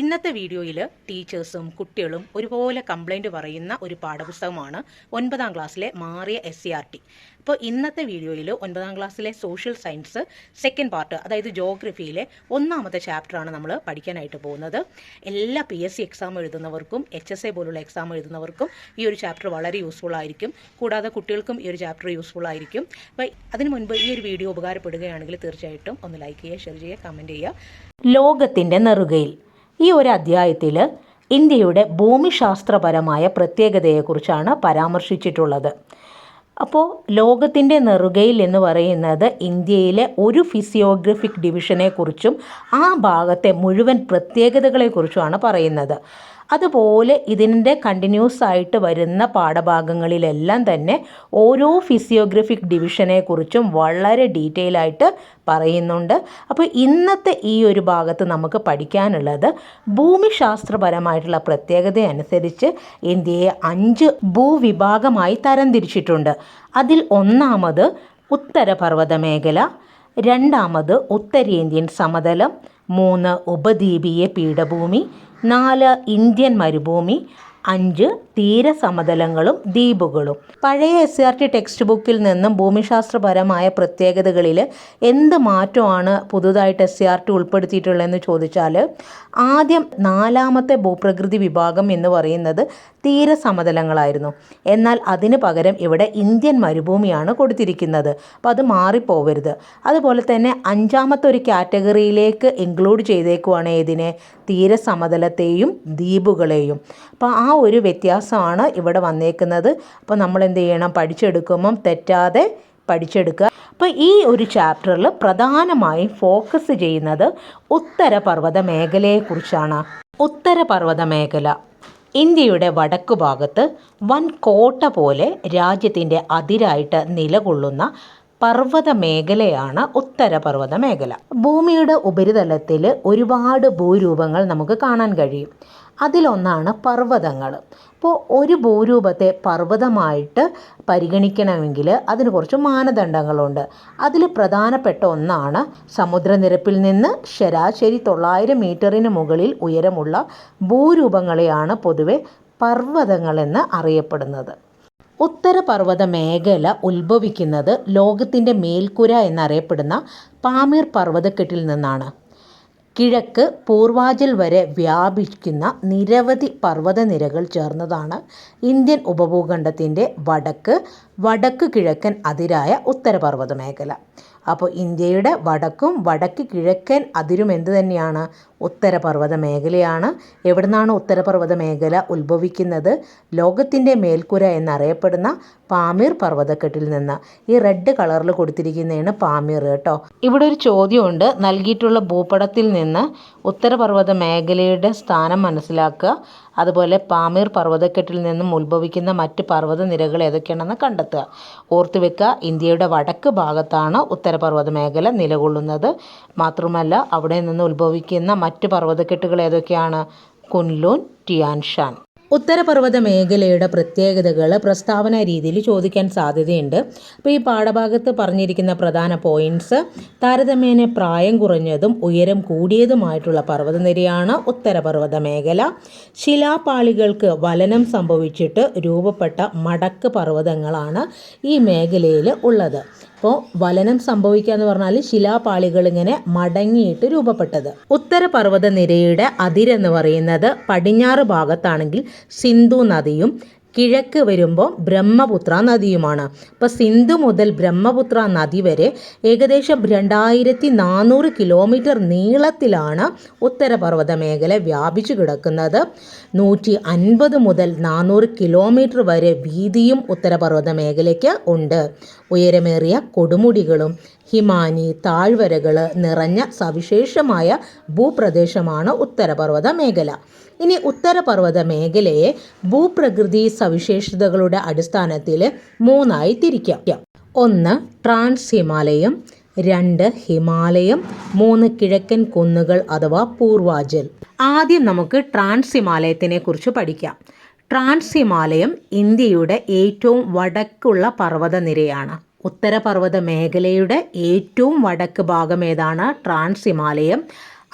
ഇന്നത്തെ വീഡിയോയിൽ ടീച്ചേഴ്സും കുട്ടികളും ഒരുപോലെ കംപ്ലൈന്റ് പറയുന്ന ഒരു പാഠപുസ്തകമാണ് ഒൻപതാം ക്ലാസ്സിലെ മാറിയ എസ് സി ആർ ടി അപ്പോൾ ഇന്നത്തെ വീഡിയോയിൽ ഒൻപതാം ക്ലാസ്സിലെ സോഷ്യൽ സയൻസ് സെക്കൻഡ് പാർട്ട് അതായത് ജോഗ്രഫിയിലെ ഒന്നാമത്തെ ചാപ്റ്ററാണ് നമ്മൾ പഠിക്കാനായിട്ട് പോകുന്നത്. എല്ലാ പി എസ് സി എക്സാം എഴുതുന്നവർക്കും എച്ച് എസ് എ പോലുള്ള എക്സാം എഴുതുന്നവർക്കും ഈ ഒരു ചാപ്റ്റർ വളരെ യൂസ്ഫുൾ ആയിരിക്കും. കൂടാതെ കുട്ടികൾക്കും ഈ ഒരു ചാപ്റ്റർ യൂസ്ഫുൾ ആയിരിക്കും. അപ്പോൾ അതിനു മുൻപ് ഈ ഒരു വീഡിയോ ഉപകാരപ്പെടുകയാണെങ്കിൽ തീർച്ചയായിട്ടും ഒന്ന് ലൈക്ക് ചെയ്യുക ഷെയർ ചെയ്യുക കമന്റ് ചെയ്യുക. ലോകത്തിന്റെ നെറുകയിൽ ഈ ഒരു അധ്യായത്തിൽ ഇന്ത്യയുടെ ഭൂമിശാസ്ത്രപരമായ പ്രത്യേകതയെക്കുറിച്ചാണ് പരാമർശിച്ചിട്ടുള്ളത്. അപ്പോൾ ലോകത്തിന്റെ നെറുകയിൽ എന്ന് പറയുന്നത് ഇന്ത്യയിലെ ഒരു ഫിസിയോഗ്രഫിക് ഡിവിഷനെക്കുറിച്ചും ആ ഭാഗത്തെ മുഴുവൻ പ്രത്യേകതകളെക്കുറിച്ചുമാണ് പറയുന്നത്. അതുപോലെ ഇതിന്റെ കണ്ടിന്യൂസ് ആയിട്ട് വരുന്ന പാഠഭാഗങ്ങളിലെല്ലാം തന്നെ ഓരോ ഫിസിയോഗ്രഫിക് ഡിവിഷനെക്കുറിച്ചും വളരെ ഡീറ്റെയിൽ ആയിട്ട് പറയുന്നുണ്ട്. അപ്പോൾ ഇന്നത്തെ ഈ ഒരു ഭാഗത്ത് നമുക്ക് പഠിക്കാനുള്ളത് ഭൂമിശാസ്ത്രപരമായിട്ടുള്ള പ്രത്യേകത അനുസരിച്ച് ഇന്ത്യയെ അഞ്ച് ഭൂവിഭാഗമായി തരംതിരിച്ചിട്ടുണ്ട്. അതിൽ ഒന്നാമത് ഉത്തരപർവത മേഖല രണ്ടാമത് ഉത്തരേന്ത്യൻ സമതലം മൂന്ന് ഉപദ്വീപീയ പീഠഭൂമി നാല് ഇന്ത്യൻ മരുഭൂമി അഞ്ച് തീരസമതലങ്ങളും ദ്വീപുകളും. പഴയ എസ് ആർ ടി ടെക്സ്റ്റ് ബുക്കിൽ നിന്നും ഭൂമിശാസ്ത്രപരമായ പ്രത്യേകതകളിൽ എന്ത് മാറ്റമാണ് പുതുതായിട്ട് എസ് ആർ ടി ഉൾപ്പെടുത്തിയിട്ടുള്ളതെന്ന് ചോദിച്ചാൽ ആദ്യം നാലാമത്തെ ഭൂപ്രകൃതി വിഭാഗം എന്ന് പറയുന്നത് തീരസമതലങ്ങളായിരുന്നു. എന്നാൽ അതിന് പകരം ഇവിടെ ഇന്ത്യൻ മരുഭൂമിയാണ് കൊടുത്തിരിക്കുന്നത്. അപ്പോൾ അത് മാറിപ്പോവരുത്. അതുപോലെ തന്നെ അഞ്ചാമത്തെ ഒരു കാറ്റഗറിയിലേക്ക് ഇൻക്ലൂഡ് ചെയ്തേക്കുവാണ് ഇതിനെ തീരസമതലത്തെയും ദ്വീപുകളെയും. അപ്പോൾ ആ ഒരു വ്യത്യാസമാണ് ഇവിടെ വന്നേക്കുന്നത്. അപ്പോൾ നമ്മൾ എന്ത് ചെയ്യണം? പഠിച്ചെടുക്കുമ്പം തെറ്റാതെ പഠിച്ചെടുക്കുക. അപ്പോൾ ഈ ഒരു ചാപ്റ്ററിൽ പ്രധാനമായും ഫോക്കസ് ചെയ്യുന്നത് ഉത്തരപർവത മേഖലയെക്കുറിച്ചാണ്. ഉത്തരപർവത മേഖല ഇന്ത്യയുടെ വടക്കു ഭാഗത്ത് വൻ കോട്ട പോലെ രാജ്യത്തിന്റെ അതിരായിട്ട് നിലകൊള്ളുന്ന പർവത മേഖലയാണ് ഉത്തരപർവത മേഖല ഭൂമിയുടെ ഉപരിതലത്തിൽ ഒരുപാട് ഭൂരൂപങ്ങൾ നമുക്ക് കാണാൻ കഴിയും. അതിലൊന്നാണ് പർവതങ്ങൾ. അപ്പോൾ ഒരു ഭൂരൂപത്തെ പർവതമായിട്ട് പരിഗണിക്കണമെങ്കിൽ അതിന് കുറച്ച് മാനദണ്ഡങ്ങളുണ്ട്. അതിൽ പ്രധാനപ്പെട്ട ഒന്നാണ് സമുദ്രനിരപ്പിൽ നിന്ന് ശരാശരി തൊള്ളായിരം മീറ്ററിന് മുകളിൽ ഉയരമുള്ള ഭൂരൂപങ്ങളെയാണ് പൊതുവെ പർവതങ്ങളെന്ന് അറിയപ്പെടുന്നത്. ഉത്തരപർവത മേഖല ഉത്ഭവിക്കുന്നത് ലോകത്തിന്റെ മേൽക്കുര എന്നറിയപ്പെടുന്ന പാമീർ പർവതക്കെട്ടിൽ നിന്നാണ്. കിഴക്ക് പൂർവാചൽ വരെ വ്യാപിക്കുന്ന നിരവധി പർവതനിരകൾ ചേർന്നതാണ് ഇന്ത്യൻ ഉപഭൂഖണ്ഡത്തിന്റെ വടക്ക് വടക്ക് കിഴക്കൻ അതിരായ ഉത്തരപർവത മേഖല അപ്പോൾ ഇന്ത്യയുടെ വടക്കും വടക്ക് കിഴക്കൻ അതിരും എന്ത് തന്നെയാണ്? ഉത്തരപർവത മേഖലയാണ്. എവിടുന്നാണ് ഉത്തരപർവത മേഖല ഉത്ഭവിക്കുന്നത്? ലോകത്തിന്റെ മേൽക്കുര എന്നറിയപ്പെടുന്ന പാമീർ പർവതക്കെട്ടിൽ നിന്ന്. ഈ റെഡ് കളറിൽ കൊടുത്തിരിക്കുന്നതാണ് പാമീർ കേട്ടോ. ഇവിടെ ഒരു ചോദ്യമുണ്ട്. നൽകിയിട്ടുള്ള ഭൂപടത്തിൽ നിന്ന് ഉത്തരപർവത മേഖലയുടെ സ്ഥാനം മനസ്സിലാക്കുക. അതുപോലെ പാമീർ പർവതക്കെട്ടിൽ നിന്നും ഉത്ഭവിക്കുന്ന മറ്റ് പർവത നിരകൾ ഏതൊക്കെയാണെന്ന് കണ്ടെത്തുക. ഓർത്തു വെക്കുക ഇന്ത്യയുടെ വടക്ക് ഭാഗത്താണ് ഉത്തരപർവത മേഖല നിലകൊള്ളുന്നത്. മാത്രമല്ല അവിടെ നിന്ന് ഉത്ഭവിക്കുന്ന മറ്റ് പർവതക്കെട്ടുകൾ ഏതൊക്കെയാണ്? കുൻലൂൻ ടിയാൻഷാൻ. ഉത്തരപർവത മേഖലയുടെ പ്രത്യേകതകൾ പ്രസ്താവന രീതിയിൽ ചോദിക്കാൻ സാധ്യതയുണ്ട്. അപ്പോൾ ഈ പാഠഭാഗത്ത് പറഞ്ഞിരിക്കുന്ന പ്രധാന പോയിന്റ്സ് താരതമ്യേന പ്രായം കുറഞ്ഞതും ഉയരം കൂടിയതുമായിട്ടുള്ള പർവതനിരയാണ് ഉത്തരപർവത മേഖല ശിലാപാളികൾക്ക് വലനം സംഭവിച്ചിട്ട് രൂപപ്പെട്ട മടക്ക് പർവതങ്ങളാണ് ഈ മേഖലയിൽ ഉള്ളത്. അപ്പോൾ വലനം സംഭവിക്കുക എന്ന് പറഞ്ഞാൽ ശിലാപാളികൾ ഇങ്ങനെ മടങ്ങിയിട്ട് രൂപപ്പെട്ടത്. ഉത്തരപർവത നിരയുടെ അതിരെന്ന് പറയുന്നത് പടിഞ്ഞാറ് ഭാഗത്താണെങ്കിൽ സിന്ധു നദിയും കിഴക്ക് വരുമ്പോൾ ബ്രഹ്മപുത്ര നദിയുമാണ്. അപ്പോൾ സിന്ധു മുതൽ ബ്രഹ്മപുത്ര നദി വരെ ഏകദേശം രണ്ടായിരത്തി നാനൂറ് കിലോമീറ്റർ നീളത്തിലാണ് ഉത്തരപർവത മേഖല വ്യാപിച്ചു കിടക്കുന്നത്. നൂറ്റി അൻപത് മുതൽ നാനൂറ് കിലോമീറ്റർ വരെ വീതിയും ഉത്തരപർവത മേഖലയ്ക്ക് ഉണ്ട്. ഉയരമേറിയ കൊടുമുടികളും ഹിമാനി താഴ്വരകൾ നിറഞ്ഞ സവിശേഷമായ ഭൂപ്രദേശമാണ് ഉത്തരപർവത മേഖല. ഇനി ഉത്തരപർവത മേഖലയെ ഭൂപ്രകൃതി സവിശേഷതകളുടെ അടിസ്ഥാനത്തിൽ മൂന്നായി തിരിക്കാം. ഒന്ന് ട്രാൻസ് ഹിമാലയം രണ്ട് ഹിമാലയം മൂന്ന് കിഴക്കൻ കുന്നുകൾ അഥവാ പൂർവാചൽ ആദ്യം നമുക്ക് ട്രാൻസ് ഹിമാലയത്തിനെ കുറിച്ച് പഠിക്കാം. ട്രാൻസ് ഹിമാലയം ഇന്ത്യയുടെ ഏറ്റവും വടക്കുള്ള പർവതനിരയാണ്. ഉത്തരപർവത മേഖലയുടെ ഏറ്റവും വടക്ക് ഭാഗം ഏതാണ്? ട്രാൻസ് ഹിമാലയം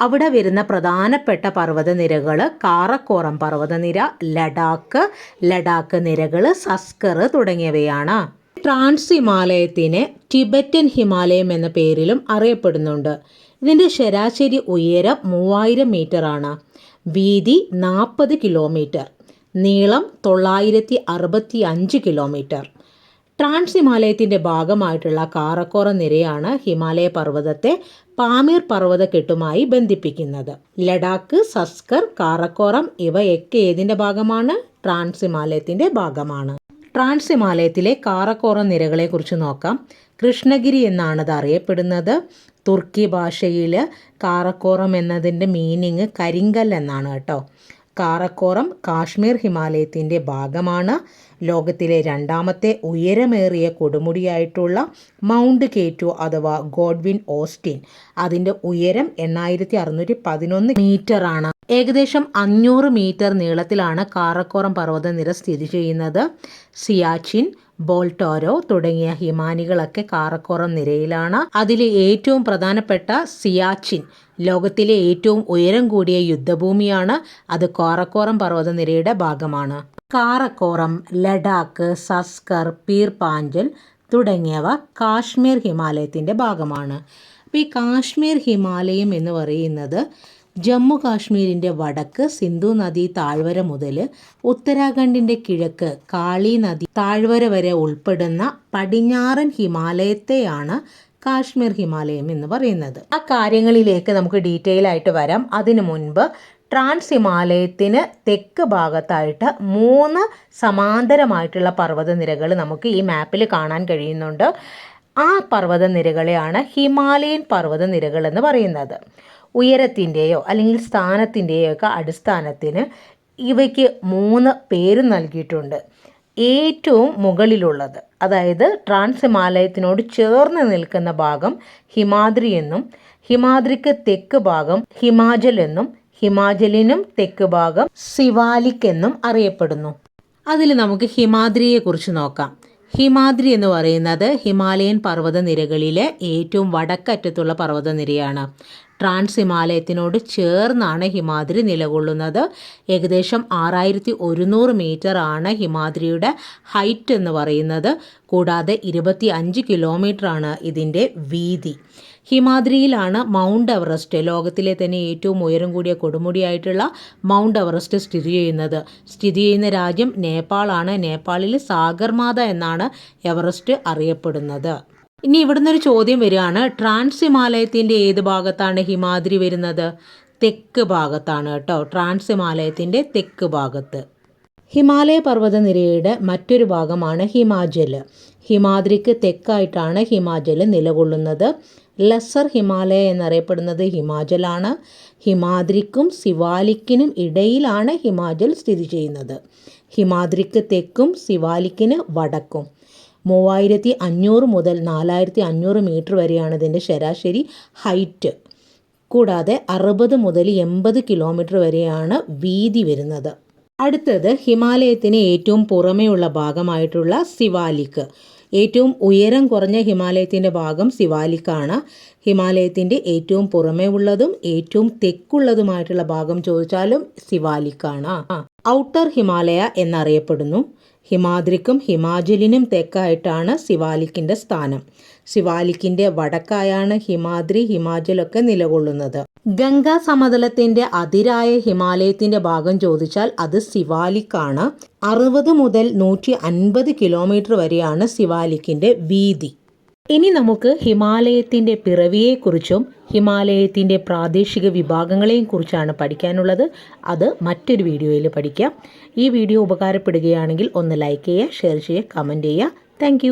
അവിടെ വരുന്ന പ്രധാനപ്പെട്ട പർവതനിരകൾ കാറക്കോറം പർവതനിര ലഡാക്ക് ലഡാക്ക് നിരകൾ സസ്കർ തുടങ്ങിയവയാണ്. ട്രാൻസ് ഹിമാലയത്തിനെ ടിബറ്റൻ ഹിമാലയം എന്ന പേരിലും അറിയപ്പെടുന്നുണ്ട്. ഇതിന്റെ ശരാശരി ഉയരം മൂവായിരം മീറ്ററാണ്. വീതി നാൽപ്പത് കിലോമീറ്റർ. നീളം തൊള്ളായിരത്തി അറുപത്തി അഞ്ച് കിലോമീറ്റർ. ട്രാൻസ് ഹിമാലയത്തിന്റെ ഭാഗമായിട്ടുള്ള കാറക്കോറ നിരയാണ് ഹിമാലയ പർവതത്തെ പാമീർ പർവതക്കെട്ടുമായി ബന്ധിപ്പിക്കുന്നത്. ലഡാക്ക് സസ്കർ കാറക്കോറം ഇവയൊക്കെ ഏതിന്റെ ഭാഗമാണ്? ട്രാൻസ് ഹിമാലയത്തിന്റെ ഭാഗമാണ്. ട്രാൻസ് ഹിമാലയത്തിലെ കാറക്കോറം നിരകളെക്കുറിച്ച് നോക്കാം. കൃഷ്ണഗിരി എന്നാണ് ഇത് അറിയപ്പെടുന്നത്. തുർക്കി ഭാഷയിൽ കാറക്കോറം എന്നതിന്റെ മീനിങ് കരിങ്കൽ എന്നാണ് കേട്ടോ. കാറക്കോറം കാശ്മീർ ഹിമാലയത്തിന്റെ ഭാഗമാണ്. ലോകത്തിലെ രണ്ടാമത്തെ ഉയരമേറിയ കൊടുമുടിയായിട്ടുള്ള മൗണ്ട് കേറ്റു അഥവാ ഗോഡ്വിൻ ഓസ്റ്റിൻ. അതിന്റെ ഉയരം എണ്ണായിരത്തി അറുന്നൂറ്റി പതിനൊന്ന് മീറ്ററാണ്. ഏകദേശം അഞ്ഞൂറ് മീറ്റർ നീളത്തിലാണ് കാറക്കോറം പർവതനിര സ്ഥിതി ചെയ്യുന്നത്. സിയാച്ചിൻ ബോൾട്ടോരോ തുടങ്ങിയ ഹിമാനികളൊക്കെ കാറക്കോറം നിരയിലാണ്. അതിൽ ഏറ്റവും പ്രധാനപ്പെട്ട സിയാച്ചിൻ ലോകത്തിലെ ഏറ്റവും ഉയരം കൂടിയ യുദ്ധഭൂമിയാണ്. അത് കാറക്കോറം പർവതനിരയുടെ ഭാഗമാണ്. കാറക്കോറം ലഡാക്ക് സസ്കർ പീർ പാഞ്ചൽ തുടങ്ങിയവ കാശ്മീർ ഹിമാലയത്തിന്റെ ഭാഗമാണ്. അപ്പോൾ ഈ കാശ്മീർ ഹിമാലയം എന്ന് പറയുന്നത് ജമ്മു കാശ്മീരിന്റെ വടക്ക് സിന്ധു നദി താഴ്വര മുതൽ ഉത്തരാഖണ്ഡിന്റെ കിഴക്ക് കാളി നദി താഴ്വര വരെ ഉൾപ്പെടുന്ന പടിഞ്ഞാറൻ ഹിമാലയത്തെയാണ് കാശ്മീർ ഹിമാലയം എന്ന് പറയുന്നത്. ആ കാര്യങ്ങളിലേക്ക് നമുക്ക് ഡീറ്റെയിൽ ആയിട്ട് വരാം. അതിനു മുൻപ് ട്രാൻസ് ഹിമാലയത്തിന് തെക്ക് ഭാഗത്തായിട്ട് മൂന്ന് സമാന്തരമായിട്ടുള്ള പർവതനിരകൾ നമുക്ക് ഈ മാപ്പിൽ കാണാൻ കഴിയുന്നുണ്ട്. ആ പർവതനിരകളെയാണ് ഹിമാലയൻ പർവതനിരകൾ എന്ന് പറയുന്നത്. ഉയരത്തിന്റെയോ അല്ലെങ്കിൽ സ്ഥാനത്തിന്റെയോ ഒക്കെ അടിസ്ഥാനത്തിന് ഇവയ്ക്ക് മൂന്ന് പേര് നൽകിയിട്ടുണ്ട്. ഏറ്റവും മുകളിലുള്ളത് അതായത് ട്രാൻസ് ഹിമാലയത്തിനോട് ചേർന്ന് നിൽക്കുന്ന ഭാഗം ഹിമാദ്രി എന്നും ഹിമാദ്രിക്ക് തെക്ക് ഭാഗം ഹിമാചൽ എന്നും ഹിമാചലിനും തെക്ക് ഭാഗം സിവാലിക് എന്നും അറിയപ്പെടുന്നു. അതിൽ നമുക്ക് ഹിമാദ്രിയെക്കുറിച്ച് നോക്കാം. ഹിമാദ്രി എന്ന് പറയുന്നത് ഹിമാലയൻ പർവതനിരകളിലെ ഏറ്റവും വടക്കറ്റത്തുള്ള പർവതനിരയാണ്. ട്രാൻസ് ഹിമാലയത്തിനോട് ചേർന്നാണ് ഹിമാദ്രി നിലകൊള്ളുന്നത്. ഏകദേശം ആറായിരത്തി ഒരുന്നൂറ് മീറ്റർ ആണ് ഹിമാദ്രിയുടെ ഹൈറ്റ് എന്ന് പറയുന്നത്. കൂടാതെ ഇരുപത്തി അഞ്ച് കിലോമീറ്ററാണ് ഇതിന്റെ വീതി. ഹിമാദ്രിയിലാണ് മൗണ്ട് എവറസ്റ്റ് ലോകത്തിലെ തന്നെ ഏറ്റവും ഉയരം കൂടിയ കൊടുമുടിയായിട്ടുള്ള മൗണ്ട് എവറസ്റ്റ് സ്ഥിതി ചെയ്യുന്നത്. സ്ഥിതി ചെയ്യുന്ന രാജ്യം നേപ്പാളാണ്. നേപ്പാളിൽ സാഗർമാത എന്നാണ് എവറസ്റ്റ് അറിയപ്പെടുന്നത്. ഇനി ഇവിടുന്ന് ഒരു ചോദ്യം വരികയാണ്. ട്രാൻസ് ഹിമാലയത്തിന്റെ ഏത് ഭാഗത്താണ് ഹിമാദ്രി വരുന്നത്? തെക്ക് ഭാഗത്താണ് കേട്ടോ. ട്രാൻസ് ഹിമാലയത്തിന്റെ തെക്ക് ഭാഗത്ത്. ഹിമാലയ പർവതനിരയുടെ മറ്റൊരു ഭാഗമാണ് ഹിമാചൽ ഹിമാദ്രിക്ക് തെക്കായിട്ടാണ് ഹിമാചൽ നിലകൊള്ളുന്നത്. ലെസർ ഹിമാലയ എന്നറിയപ്പെടുന്നത് ഹിമാചലാണ്. ഹിമാദ്രിക്കും സിവാലിക്കിനും ഇടയിലാണ് ഹിമാചൽ സ്ഥിതി ചെയ്യുന്നത്. ഹിമാദ്രിക്ക് തെക്കും സിവാലിക്കിന് വടക്കും. മൂവായിരത്തി അഞ്ഞൂറ് മുതൽ നാലായിരത്തി അഞ്ഞൂറ് മീറ്റർ വരെയാണ് ഇതിന്റെ ശരാശരി ഹൈറ്റ്. കൂടാതെ അറുപത് മുതൽ എൺപത് കിലോമീറ്റർ വരെയാണ് വീതി വരുന്നത്. അടുത്തത് ഹിമാലയത്തിന് ഏറ്റവും പുറമേയുള്ള ഭാഗമായിട്ടുള്ള സിവാലിക്ക്. ഏറ്റവും ഉയരം കുറഞ്ഞ ഹിമാലയത്തിന്റെ ഭാഗം സിവാലിക്കാണ്. ഹിമാലയത്തിന്റെ ഏറ്റവും പുറമേ ഉള്ളതും ഏറ്റവും തെക്കുള്ളതുമായിട്ടുള്ള ഭാഗം ചോദിച്ചാലും സിവാലിക്കാണ്. ഔട്ടർ ഹിമാലയ എന്നറിയപ്പെടുന്നു. ഹിമാദ്രിക്കും ഹിമാചലിനും തെക്കായിട്ടാണ് സിവാലിക്കിന്റെ സ്ഥാനം. സിവാലിക്കിന്റെ വടക്കായാണ് ഹിമാദ്രി ഹിമാചലൊക്കെ നിലകൊള്ളുന്നത്. ഗംഗാ സമതലത്തിന്റെ അതിരായ ഹിമാലയത്തിന്റെ ഭാഗം ചോദിച്ചാൽ അത് ശിവാലിക്കാണ് അറുപത് മുതൽ നൂറ്റി അൻപത് കിലോമീറ്റർ വരെയാണ് സിവാലിക്കിന്റെ വീതി. ഇനി നമുക്ക് ഹിമാലയത്തിന്റെ പിറവിയെക്കുറിച്ചും ഹിമാലയത്തിന്റെ പ്രാദേശിക വിഭാഗങ്ങളെയും കുറിച്ചാണ് പഠിക്കാനുള്ളത്. അത് മറ്റൊരു വീഡിയോയിൽ പഠിക്കാം. ഈ വീഡിയോ ഉപകാരപ്പെടുകയാണെങ്കിൽ ഒന്ന് ലൈക്ക് ചെയ്യുക ഷെയർ ചെയ്യുക കമന്റ് ചെയ്യുക. താങ്ക്